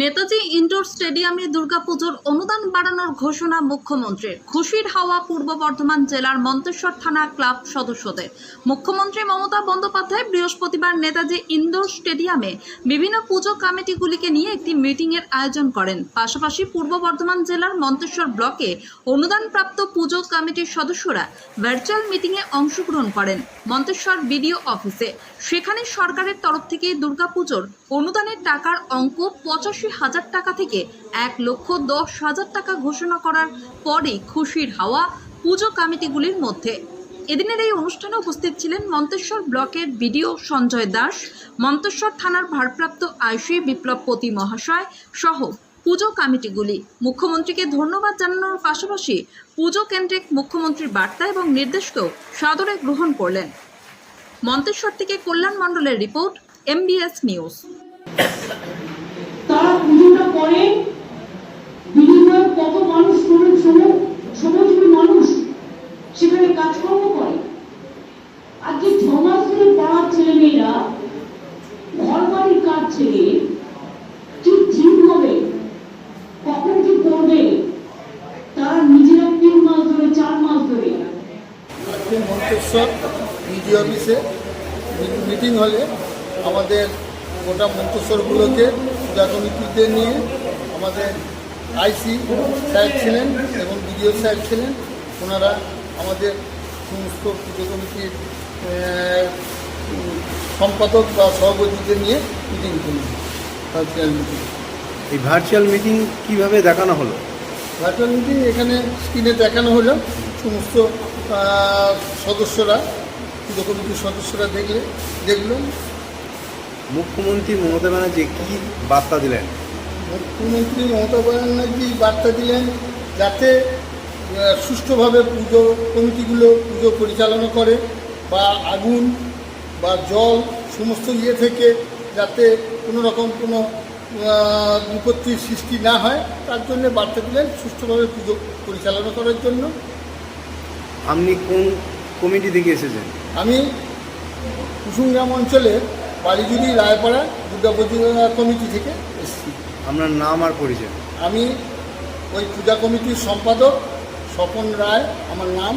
Netaji indoor স্টেডিয়ামে দুর্গাপুজোর অনুদান বাড়ানোর ঘোষণা মুখ্যমন্ত্রীর। খুশির হাওয়া পূর্ব বর্ধমান জেলার মন্তেশ্বর থানা ক্লাব সদস্যদের। মুখ্যমন্ত্রী মমতা বন্দ্যোপাধ্যায় বৃহস্পতিবার নেতাজি ইনডোর স্টেডিয়ামে বিভিন্ন পুজো কমিটিগুলিকে নিয়ে একটি মিটিংয়ের আয়োজন করেন। পাশাপাশি পূর্ব বর্ধমান জেলার মন্তেশ্বর ব্লকে অনুদানপ্রাপ্ত পুজো কমিটির সদস্যরা ভার্চুয়াল মিটিংয়ে অংশগ্রহণ করেন মন্তেশ্বর বিডিও অফিসে। সেখানে সরকারের তরফ থেকে দুর্গাপুজোর অনুদানের টাকার অঙ্ক পঁচাশি হাজার টাকা থেকে এক লক্ষ দশ হাজার টাকা ঘোষণা করার পরে খুশির হাওয়া পুজো কমিটিগুলির মধ্যে। এদিনের এই অনুষ্ঠানে উপস্থিত ছিলেন মন্তেশ্বর ব্লকের বিডিও সঞ্জয় দাস, মন্তেশ্বর থানার ভারপ্রাপ্ত আইসি বিপ্লবপতি মহাশয় সহ পুজো কমিটিগুলি। মুখ্যমন্ত্রীকে ধন্যবাদ জানানোর পাশাপাশি পুজো কেন্দ্রিক মুখ্যমন্ত্রীর বার্তা এবং নির্দেশকেও সাদরে গ্রহণ করলেন। মন্তেশ্বর থেকে কল্যাণ মণ্ডলের রিপোর্ট, এমবিএস নিউজ। আজকে ছ মাস ধরে পাড়ার ছেলেমেয়েরা ঘর বাড়ির কাজ ছেড়ে কি ঠিক হবে, কখন কি করবে, তারা নিজেরা তিন মাস ধরে, চার মাস ধরে। আজকে মন্তেশ্বর বিডি অফিসে মিটিং হলে আমাদের গোটা মন্তেশ্বরগুলোকে পূজা কমিটিদের নিয়ে আমাদের আইসি সাহেব ছিলেন এবং বিডিও সাহেব ছিলেন, ওনারা আমাদের সমস্ত পুজো কমিটির সম্পাদক বা সভাপতিদের নিয়ে মিটিং করলেন ভার্চুয়াল মিটিং এই ভার্চুয়াল মিটিং কীভাবে দেখানো হলো? ভার্চুয়াল মিটিং এখানে স্ক্রিনে দেখানো হলো সমস্ত সদস্যরা পুজো কমিটির সদস্যরা দেখলে দেখলেন মুখ্যমন্ত্রী মমতা ব্যানার্জি কি বার্তা দিলেন? মুখ্যমন্ত্রী মমতা ব্যানার্জি বার্তা দিলেন যাতে সুষ্ঠুভাবে পুজো কমিটিগুলো পুজো পরিচালনা করে বা আগুন বা জল সমস্ত ইয়ে থেকে যাতে কোনো রকম কোনো বিপত্তির সৃষ্টি না হয় তার জন্য বার্তা দিলেন সুষ্ঠুভাবে পুজো পরিচালনা করার জন্য। আপনি কোন কমিটি থেকে এসেছেন? আমি কুসুমগ্রাম অঞ্চলে বালিজুড়ি রায়পাড়া দুর্গাপুজো কমিটি থেকে এসেছি। আপনার নাম আর পরিচয়? আমি ওই পূজা কমিটির সম্পাদক স্বপন রায় আমার নাম